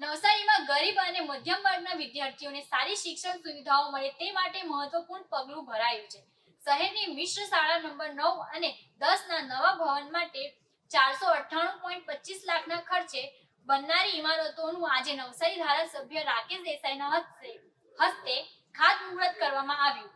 નવસારીમાં ગરીબ અને મધ્યમ વર્ગના વિદ્યાર્થીઓને સારી શિક્ષણ સુવિધાઓ મળે તે માટે મહત્વપૂર્ણ પગલું ભરાયું છે. શહેરની મિશ્ર શાળા નંબર નવ અને દસ ના નવા ભવન માટે ચારસો અઠ્ઠાણું પોઈન્ટ પચીસ લાખના ખર્ચે બનનારી ઇમારતોનું આજે નવસારી ધારાસભ્ય રાકેશ દેસાઈના હસ્તે હસ્તે ખાતમુહૂર્ત કરવામાં આવ્યું.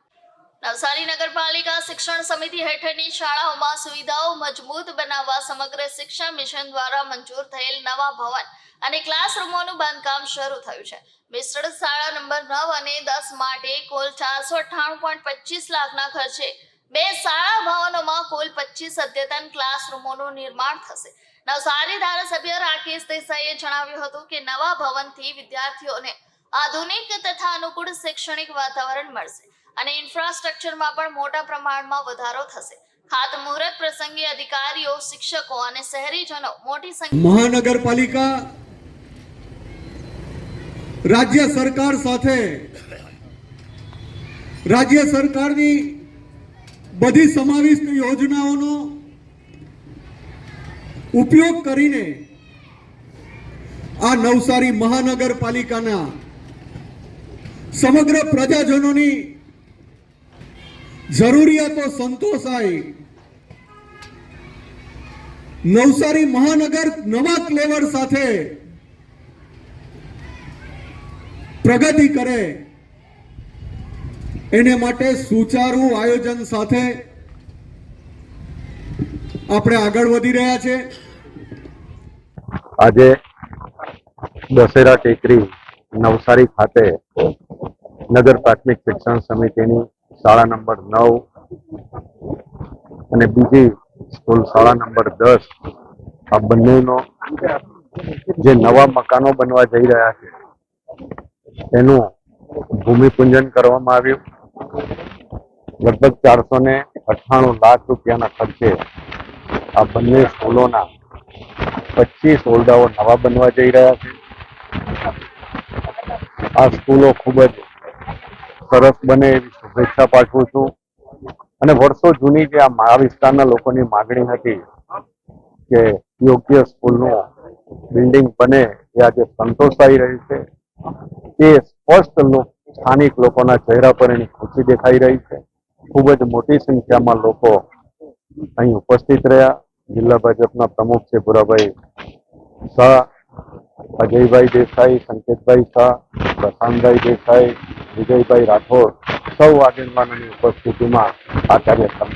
નવસારી નગરપાલિકા શિક્ષણ સમિતિ હેઠળની શાળાઓમાં સુવિધાઓ મજબૂત બનાવવા સમગ્ર શિક્ષણ મિશન દ્વારા મંજૂર થયેલ નવા ભવન અને ક્લાસરૂમોનું બાંધકામ શરૂ થયું છે. મિશ્ર શાળા નંબર નવ અને દસ માટે કુલ ચારસો અઠ્ઠાણું પોઈન્ટ પચીસ લાખના ખર્ચે બે શાળા ભવનોમાં કુલ પચીસ અદ્યતન ક્લાસરૂમોનું નિર્માણ થશે. નવસારી ધારાસભ્ય રાકેશ દેસાઈએ જણાવ્યું હતું કે નવા ભવનથી વિદ્યાર્થીઓને આધુનિક તથા અનુકૂળ શૈક્ષણિક વાતાવરણ મળશે અને ઇન્ફ્રાસ્ટ્રક્ચરમાં પણ મોટા પ્રમાણમાં વધારો થશે. ખાતમુહૂર્ત પ્રસંગે અધિકારીઓ, શિક્ષકો અને શહેરીજનો મોટી સંખ્યા મહાનગરપાલિકા, રાજ્ય સરકાર સાથે રાજ્ય સરકારની બધી સમાવિષ્ટ યોજનાઓનો ઉપયોગ કરીને આ નવસારી મહાનગરપાલિકાના સમગ્ર પ્રજાજનોની જરૂરિયાતો સંતોષાય. નવસારી મહાનગર નવા ક્લેવર સાથે પ્રગતિ કરે. એને માટે સુચારુ આયોજન સાથે આપણે આગળ વધી રહ્યા છે. આજે દશેરા ટેકરી નવસારી ખાતે નગર પ્રાથમિક શિક્ષણ સમિતિની શાળા નંબર નવ અને બીજી સ્કૂલ શાળા નંબર દસ. આ બંનેનો જે નવા મકાનો બનવા જઈ રહ્યા છે એનું ભૂમિપૂજન કરવામાં આવ્યું. લગભગ ચારસો ને અઠ્ઠાણું લાખ રૂપિયાના ખર્ચે આ બંને સ્કૂલોના પચીસ ઓરડાઓ નવા બનવા જઈ રહ્યા છે. આ સ્કૂલો ખૂબ જ સરસ બને એવી શુભેચ્છા પાઠવું છું. અને વર્ષો જૂની જે આ વિસ્તારના લોકોની માગણી હતી કે યોગ્ય સ્કૂલનું બિલ્ડિંગ બને, એ આજે સંતોષાઈ રહ્યું છે. એ સ્પષ્ટ સ્થાનિક લોકોના ચહેરા પર એની ખુશી દેખાઈ રહી છે. ખૂબ જ મોટી સંખ્યામાં લોકો અહીં ઉપસ્થિત રહ્યા. જિલ્લા ભાજપના પ્રમુખ છે ભુરાભાઈ શાહ, અજયભાઈ દેસાઈ, સંકેતભાઈ શાહ, પ્રશાંતભાઈ દેસાઈ વિજયભાઈ રાઠોડ સૌ આગેવાનોની ઉપસ્થિતિમાં આ કાર્યક્રમ